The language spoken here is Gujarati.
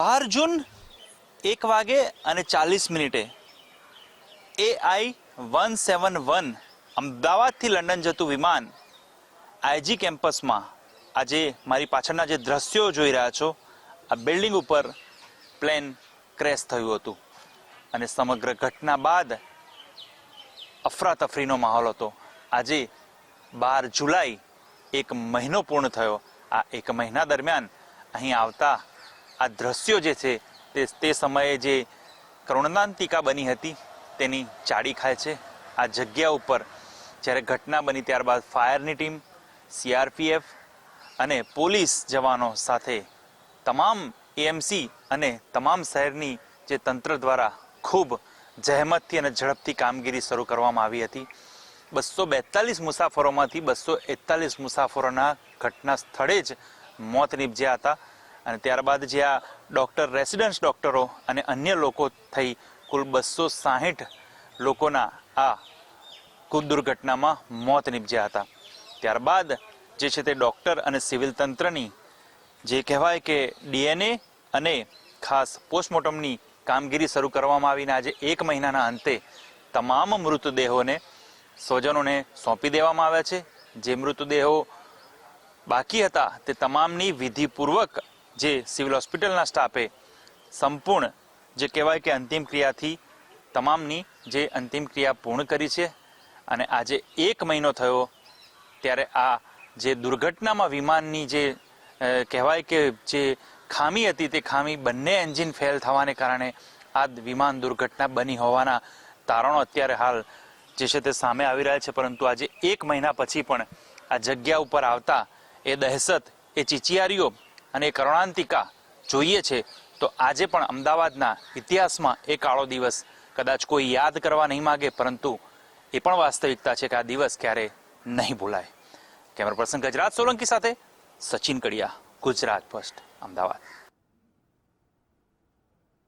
બાર જૂન એક વાગે અને ચાલીસ મિનિટે A I one seven one અમદાવાદથી લંડન જતું વિમાન આઈજી કેમ્પસમાં આજે મારી પાછળના જે દ્રશ્યો જોઈ રહ્યા છો, આ બિલ્ડિંગ ઉપર પ્લેન ક્રેશ થયું હતું અને સમગ્ર ઘટના બાદ અફરાતફરીનો માહોલ હતો. આજે બાર જુલાઈ એક મહિનો પૂર્ણ થયો. આ એક મહિના દરમિયાન અહીં આવતા આ દ્રશ્યો જે છે તે તે સમયે જે કરુણાંતિકા બની હતી, તેની ચાડી ખાય છે. આ જગ્યા ઉપર જ્યારે ઘટના બની ત્યારબાદ ફાયરની ટીમ સીઆરપીએફ અને પોલીસ જવાનો સાથે તમામ એએમસી અને તમામ શહેરની જે તંત્ર દ્વારા ખૂબ જહેમતથી અને ઝડપથી કામગીરી શરૂ કરવામાં આવી હતી. બસો બેતાલીસ મુસાફરોમાંથી બસો એકતાલીસ મુસાફરોના ઘટના સ્થળે જ મોત નીપજ્યા હતા. અને ત્યારબાદ જે આ ડૉક્ટર, રેસિડન્સ ડૉક્ટરો અને અન્ય લોકો થઈ કુલ બસો સાહીઠ લોકોના આ કુદ દુર્ઘટનામાં મોત નીપજ્યા હતા. ત્યારબાદ જે છે તે ડૉક્ટર અને સિવિલ તંત્રની જે કહેવાય કે ડીએનએ અને ખાસ પોસ્ટમોર્ટમની કામગીરી શરૂ કરવામાં આવીને આજે એક મહિનાના અંતે તમામ મૃતદેહોને સ્વજનોને સોંપી દેવામાં આવ્યા છે. જે મૃતદેહો બાકી હતા તે તમામની વિધિપૂર્વક જે સિવિલ હોસ્પિટલના સ્ટાફે સંપૂર્ણ જે કહેવાય કે અંતિમ ક્રિયાથી તમામની જે અંતિમ ક્રિયા પૂર્ણ કરી છે અને આજે એક મહિનો થયો ત્યારે આ જે દુર્ઘટનામાં વિમાનની જે કહેવાય કે જે ખામી હતી તે ખામી બંને એન્જિન ફેલ થવાને કારણે આ વિમાન દુર્ઘટના બની હોવાના તારણો અત્યારે હાલ જે છે તે સામે આવી રહ્યા છે. પરંતુ આજે એક મહિના પછી પણ આ જગ્યા ઉપર આવતા એ દહેશત, એ ચીચિયારીઓ અને કરુણાંતિકા જોઈએ છે, તો આજે પણ અમદાવાદના ઇતિહાસમાં એ કાળો દિવસ કદાચ કોઈ યાદ કરવા નહીં માગે, પરંતુ એ પણ વાસ્તવિકતા છે કે આ દિવસ ક્યારે નહીં ભૂલાય. કેમેરા પર્સન ગજરાત સોલંકી સાથે સચિન કડિયા, ગુજરાત ફર્સ્ટ અમદાવાદ.